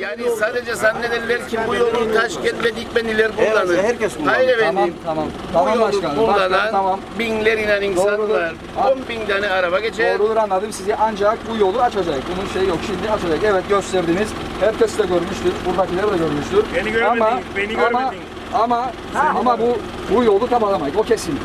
Yani sadece zannederler ki bu yolu Taşkent ve Dikmeniler kullanır. herkes kullanır. Hayır efendim. Tamam, tamam. Bu Tamam yolu başkanım, kullanan başkanım, tamam. binler inen insan Doğrudur. var. Ha. 10 bin tane araba geçer. Doğrudur anladım sizi ancak bu yolu açacak. Bunun şeyi yok şimdi açacak. Evet gösterdiniz. Herkes de görmüştür. Buradakiler de görmüştür. Beni görmediniz, ama, beni ama, görmediniz. ama, ama bu bu yolu tamamlamayın. O kesin.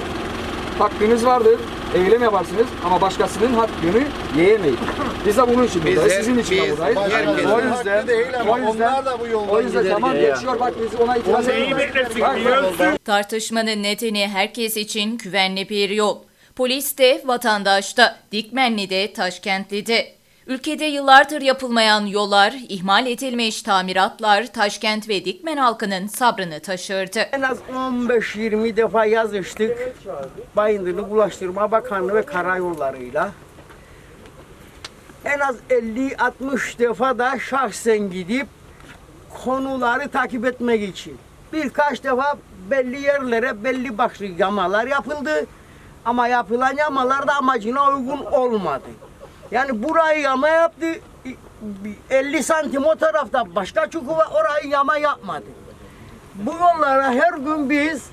Hakkınız vardır. Eylem yaparsınız ama başkasının hakkını yiyemeyin. Biz de bunun için Biz buradayız. Sizin için de biz- buradayız. herkes- O yüzden, o yüzden, onlar da bu yoldan o yüzden ya. geçiyor bak biz ona itiraz ediyoruz. Tartışmanın nedeni herkes için güvenli bir yol. Polis de, vatandaş da, Dikmenli'de, Taşkentli'de. Ülkede yıllardır yapılmayan yollar, ihmal edilmiş tamiratlar Taşkent ve Dikmen halkının sabrını taşırdı. En az 15-20 defa yazıştık. Bayındırlık Ulaştırma Bakanlığı ve Karayolları'yla. En az 50-60 defa da şahsen gidip konuları takip etmek için. Birkaç defa belli yerlere belli başlı yamalar yapıldı. Ama yapılan yamalar da amacına uygun olmadı. Yani burayı yama yaptı. 50 santim o tarafta başka çukur var orayı yama yapmadı. Bu yollara her gün biz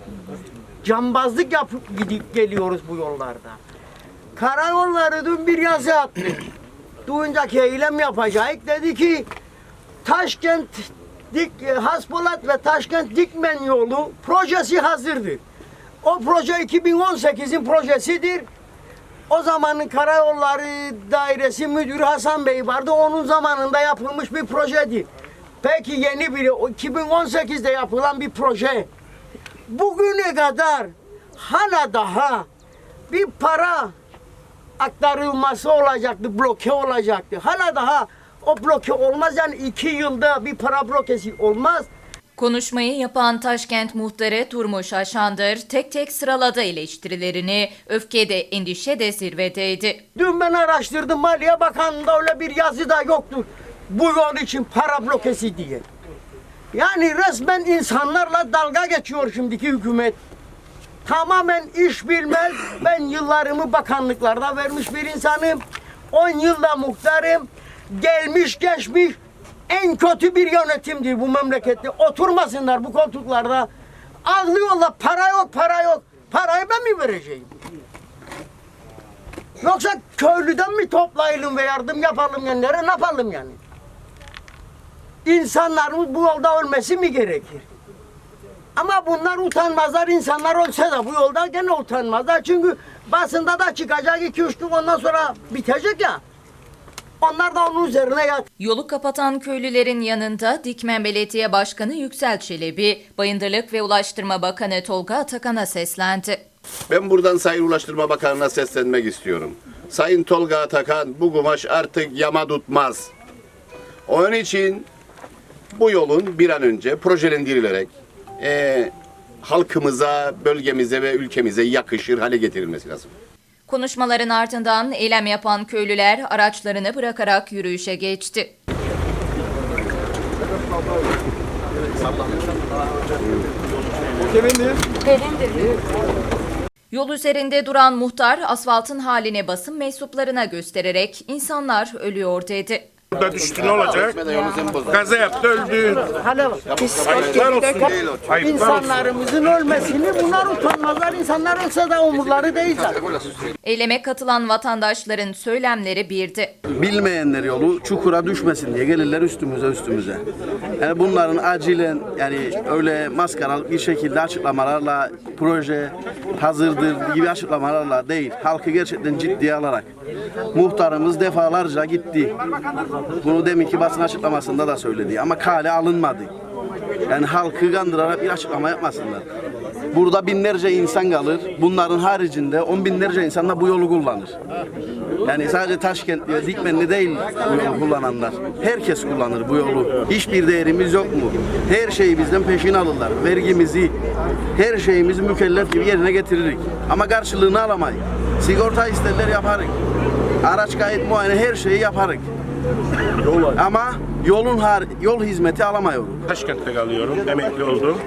cambazlık yapıp gidip geliyoruz bu yollarda. Karayolları dün bir yazı attı. Duyunca eylem yapacak. Dedi ki Taşkent Dik, Haspolat ve Taşkent Dikmen yolu projesi hazırdır. O proje 2018'in projesidir. O zamanın Karayolları Dairesi Müdürü Hasan Bey vardı. Onun zamanında yapılmış bir projedir. Peki yeni bir o 2018'de yapılan bir proje. Bugüne kadar hala daha bir para aktarılması olacaktı, bloke olacaktı. Hala daha o bloke olmaz yani iki yılda bir para blokesi olmaz. Konuşmayı yapan Taşkent muhtarı Turmuş Aşandır tek tek sıraladı eleştirilerini, öfkede, endişe de zirvedeydi. Dün ben araştırdım Maliye Bakanlığı'nda öyle bir yazı da yoktur. Bu yol için para blokesi diye. Yani resmen insanlarla dalga geçiyor şimdiki hükümet. Tamamen iş bilmez. Ben yıllarımı bakanlıklarda vermiş bir insanım. 10 yılda muhtarım. Gelmiş geçmiş en kötü bir yönetimdir bu memlekette. Oturmasınlar bu koltuklarda. Ağlıyorlar para yok para yok. Parayı ben mi vereceğim? Yoksa köylüden mi toplayalım ve yardım yapalım yani? Nere ne yapalım yani? İnsanlarımız bu yolda ölmesi mi gerekir? Ama bunlar utanmazlar. insanlar olsa da bu yolda gene utanmazlar. Çünkü basında da çıkacak iki üç gün ondan sonra bitecek ya. Onlar da onun üzerine yat. Yolu kapatan köylülerin yanında Dikmen Belediye Başkanı Yüksel Çelebi, Bayındırlık ve Ulaştırma Bakanı Tolga Atakan'a seslendi. Ben buradan Sayın Ulaştırma Bakanı'na seslenmek istiyorum. Sayın Tolga Atakan bu kumaş artık yama tutmaz. Onun için bu yolun bir an önce projelendirilerek eee, halkımıza, bölgemize ve ülkemize yakışır hale getirilmesi lazım. Konuşmaların ardından eylem yapan köylüler araçlarını bırakarak yürüyüşe geçti. Yol üzerinde duran muhtar asfaltın halini basın mensuplarına göstererek insanlar ölüyor dedi. Burada düştü ne olacak? Kaza yaptı öldü. Hala Ayıplar olsun. Ayıplar olsun. insanlarımızın ölmesini bunlar utanmazlar. İnsanlar olsa da umurları değil zaten. Eyleme katılan vatandaşların söylemleri birdi. bilmeyenler yolu çukura düşmesin diye gelirler üstümüze üstümüze. Yani bunların acilen yani öyle maskaralık bir şekilde açıklamalarla proje hazırdır gibi açıklamalarla değil. Halkı gerçekten ciddiye alarak. Muhtarımız defalarca gitti. Bunu deminki basın açıklamasında da söyledi ama kale alınmadı. Yani halkı kandırarak bir açıklama yapmasınlar. Burada binlerce insan kalır. Bunların haricinde on binlerce insan da bu yolu kullanır. Yani sadece Taşkent ve Dikmenli değil bu yolu kullananlar. Herkes kullanır bu yolu. Hiçbir değerimiz yok mu? Her şeyi bizden peşin alırlar. Vergimizi, her şeyimizi mükellef gibi yerine getiririk. Ama karşılığını alamayız. Sigorta isterler yaparız. Araç kayıt muayene her şeyi yaparız. Ama yolun har yol hizmeti alamıyoruz. Taşkent'te kalıyorum. Emekli oldum.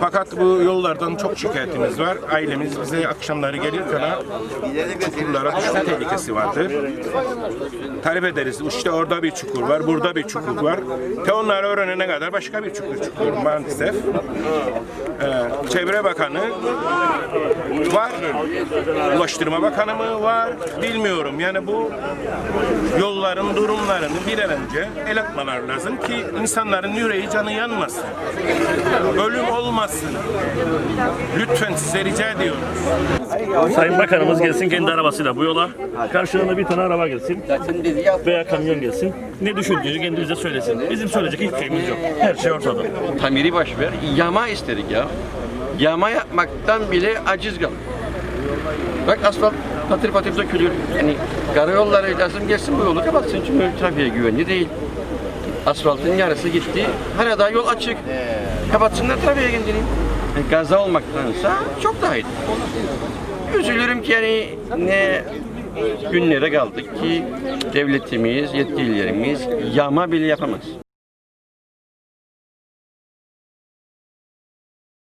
Fakat bu yollardan çok şikayetimiz var. Ailemiz bize akşamları gelirken çukurlara düşme tehlikesi vardır. Talep ederiz. İşte orada bir çukur var, burada bir çukur var. Te onları öğrenene kadar başka bir çukur çıkıyor maalesef. Ee, Çevre Bakanı var. Ulaştırma Bakanı mı var bilmiyorum. Yani bu yolların durumlarını bir an önce el atmalar lazım ki insanların yüreği canı yanmasın. Ölüm olmasın. Lütfen size rica ediyorum. Sayın Bakanımız gelsin kendi arabasıyla bu yola. Karşılığında bir tane araba gelsin. Veya kamyon gelsin. Ne düşündüğünü kendi bize söylesin. Bizim söyleyecek hiçbir şeyimiz yok. Her şey ortada. Tamiri boş ver. Yama istedik ya. Yama yapmaktan bile aciz kaldık. Bak asfalt patır patır dökülür. Yani karayolları lazım gelsin bu yolu kapatsın çünkü trafiğe güvenli değil. Asfaltın yarısı gitti. Hala daha yol açık. Kapatsınlar trafiğe kendini. Yani gaza olmaktansa çok daha iyi. Üzülürüm ki yani ne günlere kaldık ki devletimiz, yetkililerimiz yama bile yapamaz.